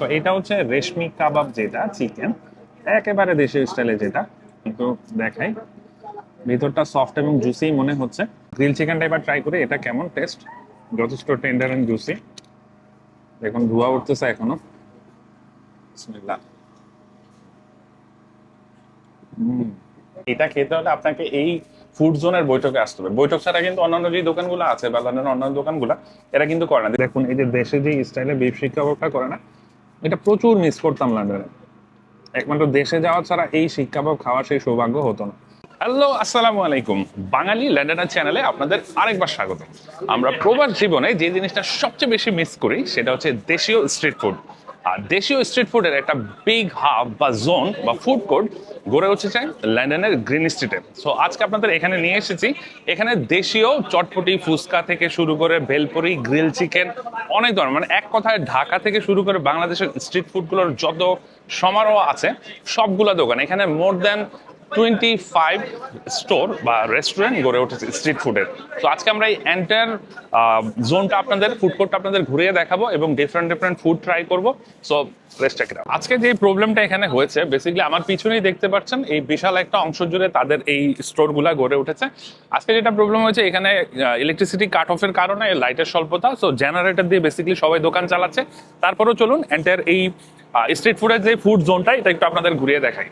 তো এটা হচ্ছে রেশমি কাবাব যেটা, চিকেন। একেবারে দেশীয় স্টাইলে যেটা, কিন্তু দেখাই। ভিতরটা সফট এবং জুসি মনে হচ্ছে। গ্রিল চিকেনটা এবার ট্রাই করি, এটা কেমন টেস্ট যথেষ্ট টেন্ডার এন্ড জুসি দেখুন, ধোয়া উঠতেছে এখনও। এটা খেতে হলে আপনাকে এই ফুড জোনের বৈঠকে আসতে হবে। বৈঠক ছাড়া কিন্তু অন্যান্য যে দোকানগুলো আছে বা লন্ডনের অন্যান্য দোকানগুলো, এরা কিন্তু করে না। দেখুন, এই যে দেশে যে স্টাইলে বিফ শিক কাবাবটা করে না এটা প্রচুর মিস করতাম লন্ডনে একমাত্র দেশে যাওয়া ছাড়া এই শিক্ষাভাব খাওয়ার সেই সৌভাগ্য হতো না। হ্যালো আসসালামু আলাইকুম। বাঙালি ল্যান্ডার চ্যানেলে আপনাদের আরেকবার স্বাগত আমরা প্রবাস জীবনে যে জিনিসটা সবচেয়ে বেশি মিস করি, সেটা হচ্ছে দেশীয় স্ট্রিট ফুড আর দেশীয় স্ট্রিট ফুডের একটা বিগ হাব বা জোন বা ফুড কোর্ট গড়ে উঠেছে লন্ডনের গ্রিন স্ট্রিটে সো আজকে আপনাদের এখানে নিয়ে এসেছি। এখানে দেশীয় চটপটি, ফুচকা থেকে শুরু করে ভেলপুরি গ্রিল চিকেন অনেক ধরনের। মানে এক কথায় ঢাকা থেকে শুরু করে বাংলাদেশের স্ট্রিট ফুডগুলোর যত সমারোহ আছে, সবগুলো দোকান। এখানে more than twenty five store বা রেস্টুরেন্ট গড়ে উঠেছে স্ট্রিট ফুডের তো আজকে আমরা এই এন্টার জোনটা আপনাদের ফুড কোর্টটা আপনাদের ঘুরিয়ে দেখাবো এবং ডিফারেন্ট ডিফারেন্ট ফুড ট্রাই করব। সো চেক আজকে যে প্রবলেমটা এখানে হয়েছে বেসিক্যালি আমার পিছনেই দেখতে পাচ্ছেন, এই বিশাল একটা অংশ জুড়ে তাদের এই স্টোরগুলা গড়ে উঠেছে। আজকে যেটা প্রবলেম হয়েছে, এখানে ইলেকট্রিসিটি কাট অফের কারণে লাইটের স্বল্পতা সো জেনারেটর দিয়ে বেসিক্যালি সবাই দোকান চালাচ্ছে। তারপরেও চলুন এন্টার এই স্ট্রিট ফুডের যে ফুড জোনটা এটা একটু আপনাদের ঘুরিয়ে দেখাই।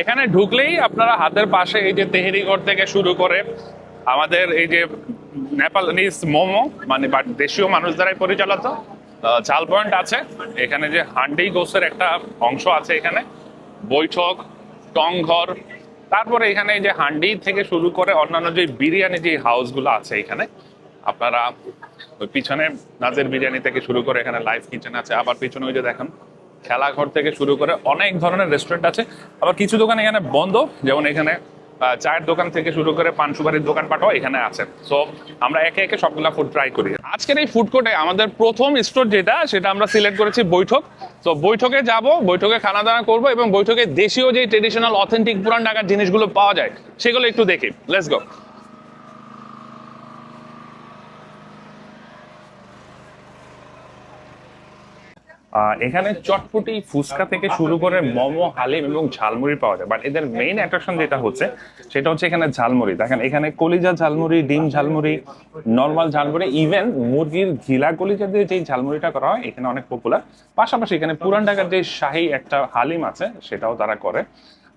এখানে ঢুকলেই আপনারা হাতের পাশে এই যে তেহেরি ঘর থেকে শুরু করে আমাদের এই যে নেপালিস মোমো মানে বা দেশীয় মানুষ দ্বারাই পরিচালিত চাল পয়েন্ট আছে। এখানে যে হান্ডি গোসের একটা অংশ আছে এখানে। বৈঠক, টং ঘর। তারপরে এখানে যে হান্ডি থেকে শুরু করে অন্যান্য যে বিরিয়ানি যে হাউসগুলো আছে এখানে। আপনারা ওই পিছনে নাজের বিরিয়ানি থেকে শুরু করে এখানে লাইভ কিচেন আছে। আবার পিছনে ওই যে দেখেন খেলাঘর থেকে শুরু করে অনেক ধরনের রেস্টুরেন্ট আছে। আবার কিছু দোকান এখানে বন্ধ, যেমন এখানে চায়ের দোকান থেকে শুরু করে পান সুপারির দোকান পাঠাও এখানে আছে। সো আমরা একে একে সবগুলা ফুড ট্রাই করি। আজকের এই ফুড কোর্টে আমাদের প্রথম স্টোর যেটা, সেটা আমরা সিলেক্ট করেছি বৈঠক। তো বৈঠকে যাব, বৈঠকে খানা দানা করব এবং বৈঠকে দেশীয় যে ট্রেডিশনাল অথেন্টিক পুরান ঢাকার জিনিসগুলো পাওয়া যায়, সেগুলো একটু দেখি। লেটস গো এখানে চটপটি ফুচকা থেকে শুরু করে মোমো, হালিম এবং ঝালমুড়ি পাওয়া যায়। বাট এদের মেইন অ্যাট্রাকশন যেটা হচ্ছে, সেটা হচ্ছে এখানে ঝালমুড়ি। দেখেন, এখানে কলিজা ঝালমুড়ি, ডিম ঝালমুড়ি নর্মাল ঝালমুড়ি ইভেন মুরগির ঘিলা কলিজা দিয়ে যে ঝালমুড়িটা করা হয়, এখানে অনেক পপুলার পাশাপাশি এখানে পুরান ঢাকার যে শাহী একটা হালিম আছে, সেটাও তারা করে।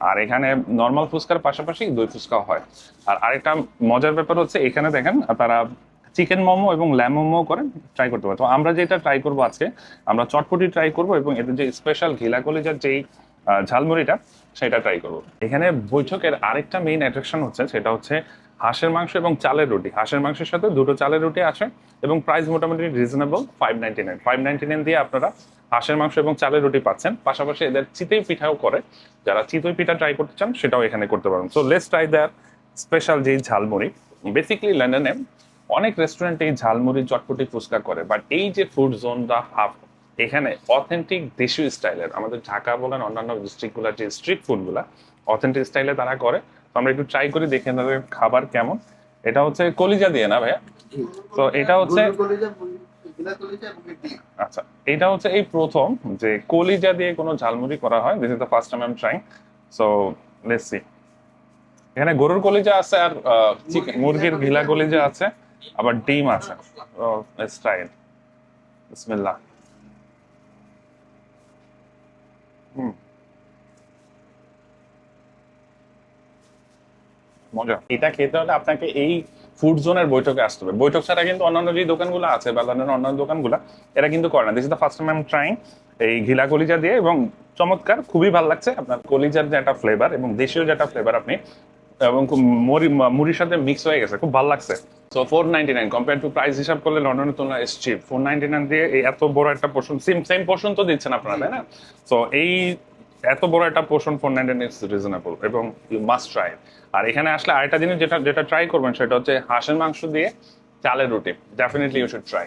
আর এখানে নর্মাল ফুচকার পাশাপাশি দই ফুচকাও হয়। আর আরেকটা মজার ব্যাপার হচ্ছে, এখানে দেখেন, তারা চিকেন মোমো এবং ল্যাম মোমো করে ট্রাই করতে পারে তো আমরা যেটা ট্রাই করব আজকে, আমরা চটপটি ট্রাই করব এবং এদের যে স্পেশাল ঘিলা কলিজার যেই ঝালমুড়িটা, সেটা ট্রাই করব। এখানে বৈঠকের আরেকটা মেইন অ্যাট্রাকশন হচ্ছে, সেটা হচ্ছে হাঁসের মাংস এবং চালের রুটি। হাঁসের মাংসের সাথে দুটো চালের রুটি আসে এবং প্রাইস মোটামুটি reasonable five ninety nine five ninety nine দিয়ে আপনারা হাঁসের মাংস এবং চালের রুটি পাচ্ছেন। পাশাপাশি এদের চিতই পিঠাও করে। যারা চিতই পিঠা ট্রাই করতে চান, সেটাও এখানে করতে পারেন। So let's try their special যেই ঝালমুড়ি। বেসিক্যালি লন্ডনে অনেক রেস্টুরেন্ট এই ঝালমুড়ি চটপটি ফুচকা করে বাট এই যে ফুড জোনটা হাফ এখানে অথেন্টিক দেশীয় স্টাইলের আমাদের ঢাকা বলেন অন্যান্য ডিস্ট্রিক্টগুলোর যে স্ট্রিট ফুডগুলো অথেন্টিক স্টাইলে তারা করে। তো আমরা একটু ট্রাই করি দেখে তাদের খাবার কেমন। এটা হচ্ছে কলিজা দিয়ে না ভাইয়া? তো এটা হচ্ছে আচ্ছা এটা হচ্ছে এই প্রথম যে কলিজা দিয়ে কোনো ঝালমুড়ি করা হয়। This is the first time I am trying so let's see এখানে গরুর কলিজা আছে আর মুরগির ঘিলা কলিজা আছে। আবার ডিম আছে। বিসমিল্লাহ। হুম। মজা। এটা খেতে হলে আপনাকে এই ফুড জোনের বৈঠকে আসতে হবে। বৈঠক ছাড়া কিন্তু অন্যান্য যে দোকানগুলো আছে বা লন্ডনের অন্যান্য দোকানগুলো, এরা কিন্তু করে না। This is the first time I trying এই ঘিলা কলিজা দিয়ে এবং চমৎকার, খুবই ভালো লাগছে। আপনার কলিজার যে একটা ফ্লেভার এবং দেশীয় যে একটা ফ্লেভার আপনি, এবং মুড়ি, মুড়ির সাথে মিক্স হয়ে গেছে। খুব ভালো লাগছে। So four ninety nine compare to price হিসাব করলে লন্ডনের তুলনায় চিপ ফোর নাইনটি নাইন দিয়ে এত বড় একটা পোর্শন সেম সেম পোর্শন তো দিচ্ছেন আপনারা, তাই না? সো এই এত বড় একটা portion four ninety nine is reasonable এবং ইউ মাস্ট ট্রাই আর এখানে আসলে আরেকটা জিনিস যেটা যেটা ট্রাই করবেন সেটা হচ্ছে হাঁসের মাংস দিয়ে চালের রুটি। Definitely you should try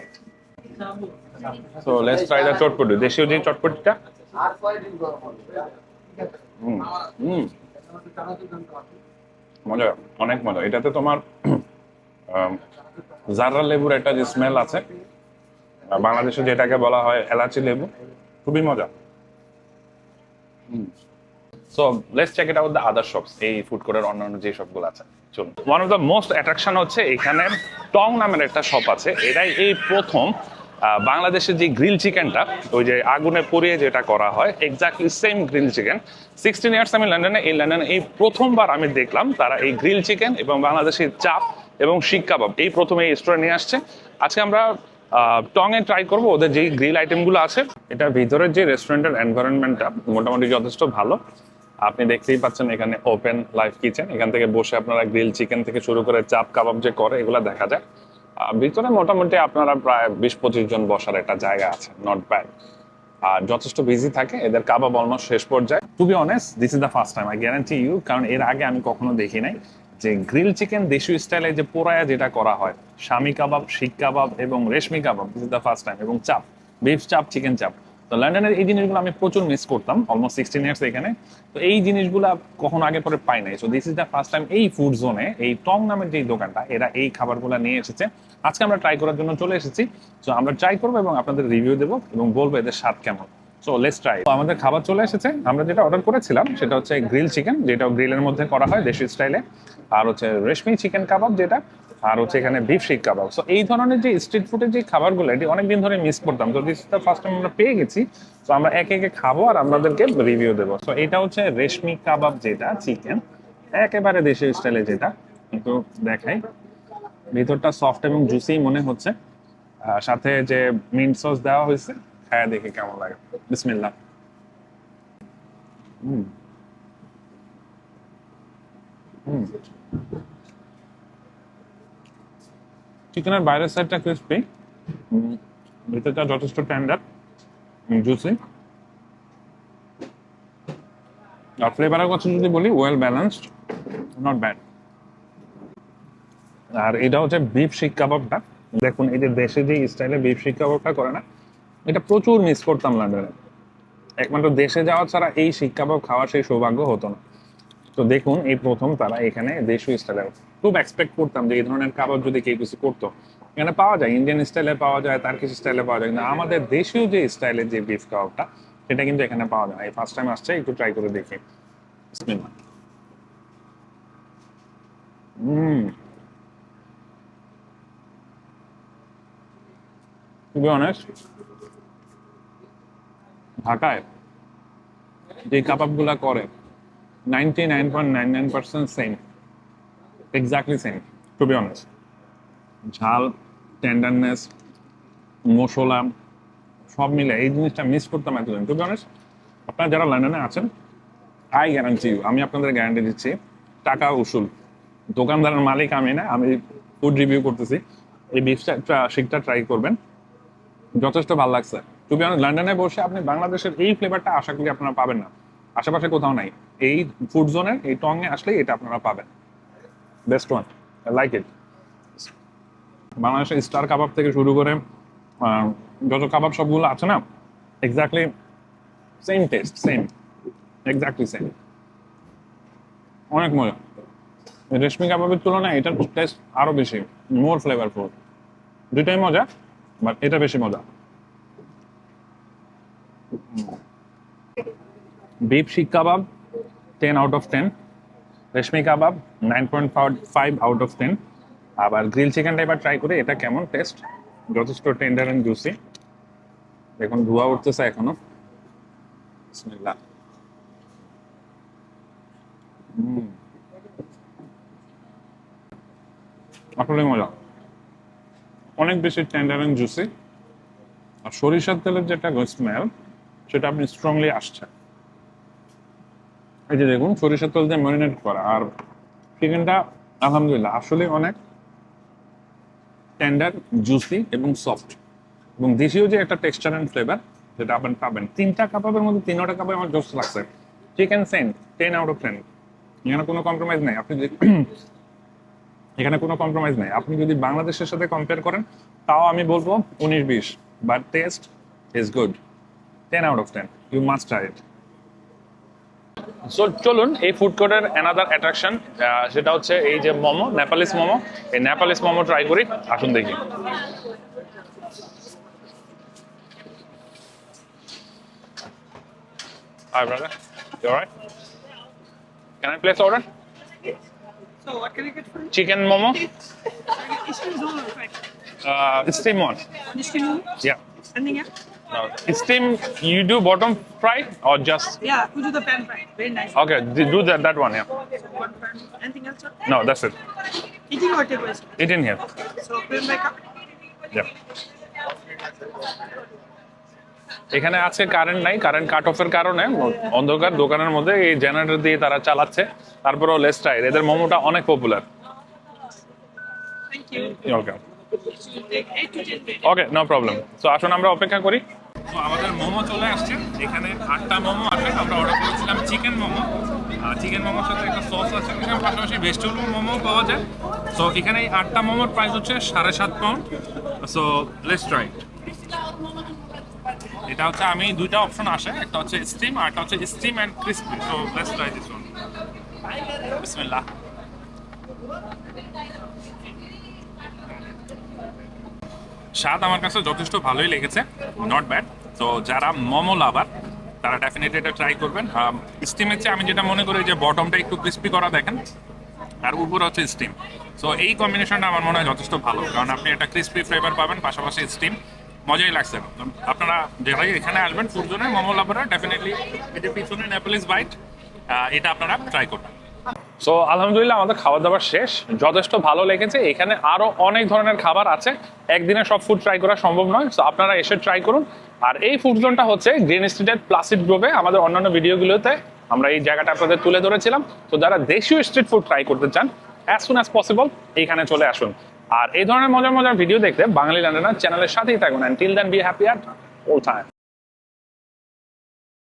so let's try the chotpoti. দেশীয় যে চটপটিটা? হুম হুম। মজা, অনেক মজা। এটাতে তোমার জাররা লেবুর একটা যে স্মেল আছে বাংলাদেশে যেটাকে বলা হয় এলাচি লেবু, খুবই মজা। So let's check it out the other shops এই ফুড কোর্টের অন্যান্য যে শপগুলো আছে। চলুন। One of the most attraction হচ্ছে এখানে টং নামের একটা শপ আছে। এটাই এই প্রথম। বাংলাদেশের যে গ্রিল চিকেনটা, ওই যে আগুনে পুড়িয়ে যেটা করা হয় exactly same grill chicken. Sixteen years আমি লন্ডনে, এই লন্ডনে এই প্রথমবার আমি দেখলাম তারা এই গ্রিল চিকেন এবং বাংলাদেশের চাপ এবং শিক কাবাব, এই প্রথমে এই স্টোরে নিয়ে আসছে। আজকে আমরা টং এ ট্রাই করব ওদের যে গ্রিল আইটেমগুলো আছে। এটা ভিতরের যে রেস্টুরেন্টের এনভায়রনমেন্টটা মোটামুটি যথেষ্ট ভালো। আপনি দেখতেই পাচ্ছেন এখানে ওপেন লাইফ কিচেন এখান থেকে বসে আপনারা গ্রিল চিকেন থেকে শুরু করে চাপ কাবাব যে করে, এগুলো দেখা যায়। ভিতরে মোটামুটি আপনারা প্রায় বিশ পঁচিশ জন বসার একটা জায়গা আছে নট ব্যাড আর যথেষ্ট বিজি থাকে, এদের কাবা বলম শেষ পর্যায়ে। To be honest this is the first time I guarantee you কারণ এর আগে আমি কখনো দেখি নাই যে গ্রিল চিকেন দেশীয় স্টাইলে যে পোড়ায়া যেটা করা হয় স্বামী কাবাব, শিক কাবাব এবং রেশমি কাবাব this is the first time এবং চাপ বিফ চাপ চিকেন চাপ। তো লন্ডনের এই জিনিসগুলো আমি প্রচুর মিস করতাম অলমোস্ট সিক্সটিন ইয়ার্স এখানে। তো এই জিনিসগুলো কখনো আগে পরে পাই নাই। So this is the first time এই ফুড জোনে এই টং নামের যে দোকানটা, এরা এই খাবারগুলো নিয়ে এসেছে। আজকে আমরা ট্রাই করার জন্য চলে এসেছি। তো আমরা ট্রাই করব এবং আপনাদের রিভিউ দেবো এবং বলব এদের স্বাদ কেমন। সো লেস ট্রাই তো আমাদের খাবার চলে এসেছে। আমরা যেটা অর্ডার করেছিলাম, সেটা হচ্ছে গ্রিল চিকেন যেটা গ্রিলের মধ্যে করা হয় দেশি স্টাইলে আর হচ্ছে রেশমি চিকেন কাবাব যেটা আর হচ্ছে এখানে বিফ শিক কাবাব সো এই ধরনের যে স্ট্রিট ফুডের যে খাবারগুলো, এটি অনেকদিন ধরে মিস করতাম। তো দিস ফার্স্ট টাইম আমরা পেয়ে গেছি। তো আমরা একে একে খাব আর আপনাদেরকে রিভিউ দেবো। সো এটা হচ্ছে রেশমি কাবাব যেটা চিকেন একেবারে দেশি স্টাইলে যেটা। কিন্তু দেখাই। ভিতরটা সফট এবং জুসি মনে হচ্ছে। সাথে যে মিন্ট সস দেওয়া হয়েছে হ্যাঁ দেখি কেমন লাগে। বিসমিল্লাহ। হুম। হুম। চিকেনের বাইরের সাইডটা ক্রিসপি ভিতরটা যথেষ্ট টেন্ডার জুসি আর ফ্লেভারের কথা যদি বলি ওয়েল ব্যালেন্সড নট ব্যাড আর এটা হচ্ছে বিফ শিক কাবাবটা দেখুন, এই যে দেশে যে স্টাইলে বিফ শিক কাবাবটা করে না, এটা প্রচুর মিস করতাম লন্ডনে একমাত্র দেশে যাওয়া ছাড়া এই শিক কাবাব খাওয়ার সেই সৌভাগ্য হতো না। তো দেখুন, এই প্রথম তারা এখানে দেশীয় স্টাইলে খুব এক্সপেক্ট করতাম যে এই ধরনের কাবাব যদি কেউ কিছু করতো। এখানে পাওয়া যায় ইন্ডিয়ান স্টাইলে পাওয়া যায় তার কিছু স্টাইলে পাওয়া যায় কিন্তু আমাদের দেশীয় যে স্টাইলের যে বিফ কাবাবটা সেটা কিন্তু এখানে পাওয়া যায় না। এই ফার্স্ট টাইম আসছে একটু ট্রাই করে দেখি। হুম। টু বি অনেস্ট ঢাকায় যে কাবাবগুলা করে ninety nine point nine nine percent same exactly same to be honest ঝাল টেন্ডারনেস মশলা, সব মিলে এই জিনিসটা মিস করতাম এতদিন টু বি অনেস্ট আপনারা যারা লন্ডনে আছেন আই গ্যারান্টি ইউ আমি আপনাদের গ্যারান্টি দিচ্ছি, টাকা উসুল। দোকানদারের মালিক আমি না, আমি ফুড রিভিউ করতেছি। এই বিফটা শিকটা ট্রাই করবেন। যথেষ্ট ভালো লাগছে। টু বি অনেস্ট লন্ডনে বসে আপনি বাংলাদেশের এই ফ্লেভারটা আশা করি আপনারা পাবেন না। আশেপাশে কোথাও নাই। এই ফুড জোনের এই টঙে আসলেই এটা আপনারা পাবেন। Best one I like it বাংলাদেশের স্টার কাবাব থেকে শুরু করে যত কাবাব সবগুলো আছে না exactly same taste same exactly same অনেক মজা। রেশমি কাবাবের তুলনায় এটার টেস্ট আরও বেশি মোর ফ্লেভারফুল দুটাই মজা বাট এটা বেশি মজা। বিফ শিক কাবাব ten out of ten reshmi kebab nine point five out of ten আবার গ্রিল চিকেনটা এবার ট্রাই করে, এটা কেমন টেস্ট যথেষ্ট টেন্ডার অ্যান্ড জুসি দেখুন, ধোয়া উঠতেছে এখনও। আসলে মজা। অনেক বেশি টেন্ডার অ্যান্ড জুসি আর সরিষার তেলের যেটা স্মেল সেটা আপনি স্ট্রংলি আসছে। এই যে দেখুন, সরিষার তেল দিয়ে ম্যারিনেট করা। আর চিকেনটা, আলহামদুলিল্লাহ আসলে অনেক টেন্ডার জুসি এবং সফট এবং দেশীয় যে একটা টেক্সচার অ্যান্ড ফ্লেভার যেটা আপনি পাবেন। তিনটা কাবাবের মধ্যে তিনটা কাবাব আমার জোস লাগছে। চিকেন সেন টেন আউট অফ টেন এখানে কোনো কম্প্রোমাইজ নেই। আপনি যদি এখানে কোনো কম্প্রোমাইজ নেই। আপনি যদি বাংলাদেশের সাথে কম্পেয়ার করেন, তাও আমি বলব উনিশ বিশ। But taste is good ten out of ten you must try it so চলুন এই ফুড কোর্টের অ্যানাদার অ্যাট্রাকশন সেটা হচ্ছে এই যে মোমো নেপালিস মোমো এই নেপালিস মোমো ট্রাই করি আসুন দেখি Hi, brother. You alright? Can I place order? So, what can I get for you? Chicken momo? uh, steam one. Steam one? Yeah. Anything else? Steam, you do bottom fry or just? Yeah, we do the pan fry. Very nice. Okay, do that that one. Yeah. One. Anything else, sir? No, that's it. Eating or takeaways? Eat in here. So plain by cup. Yeah. এখানে আজকে current নাই current কাট অফের কারণে অন্ধকার দোকানের মধ্যে এই generator দিয়ে তারা চালাচ্ছে তারপরেও লেস্টাইর এদের মোমোটা অনেক popular. Okay So take 8 to 10 minutes. Okay no problem তো আসুন আমরা অপেক্ষা করি তো আমাদের মোমো চলে আসছে। এখানে আটটা মোমো আছে, আমরা অর্ডার করেছিলাম চিকেন মোমো। আর চিকেন মোমোর সাথে একটা সস আছে। এখানে পাশাপাশি ভেজিটেবল মোমো পাওয়া যায়। সো এখানে এই আটটা মোমোর প্রাইস হচ্ছে সাড়ে সাত পাউন্ড সো লেটস ট্রাই এটা হচ্ছে আমি দুইটা অপশন আসে, একটা হচ্ছে স্টিম আর একটা হচ্ছে steam and crispy so let's try this one বিসমিল্লাহ স্বাদ আমার কাছে যথেষ্ট ভালোই লেগেছে নট ব্যাড তো যারা মোমো লাভার, তারা ডেফিনেটলি এটা ট্রাই করবেন। স্টিমের চেয়ে আমি যেটা মনে করি যে বটমটা একটু ক্রিস্পি করা দেখেন, আর উপরে হচ্ছে স্টিম সো এই কম্বিনেশনটা আমার মনে হয় যথেষ্ট ভালো, কারণ আপনি একটা ক্রিস্পি ফ্লেভার পাবেন, পাশাপাশি স্টিম মজাই লাগছে আপনারা যারাই এখানে আসবেন ফুডজোনে মোমো লাভাররা ডেফিনেটলি যে পিছনে নেপালিস বাইট এটা আপনারা ট্রাই করবেন। সো আলহামদুলিল্লাহ, আমাদের খাবার দাবার শেষ। যথেষ্ট ভালো লেগেছে। এখানে আরও অনেক ধরনের খাবার আছে। একদিনে সব ফুড ট্রাই করা সম্ভব নয়। সো আপনারা এসে ট্রাই করুন। আর এই ফুড জোনটা হচ্ছে গ্রিন স্ট্রিটের প্লাসিড গ্রোভে আমাদের অন্যান্য ভিডিওগুলোতে আমরা এই জায়গাটা আপনাদের তুলে ধরেছিলাম। তো যারা দেশীয় স্ট্রিট ফুড ট্রাই করতে চান অ্যাজ সুন অ্যাজ পসিবল এইখানে চলে আসুন। আর এই ধরনের মজার মজার ভিডিও দেখতে বাঙালি রান্না চ্যানেলের সাথেই থাকুন। And till then be happy at all time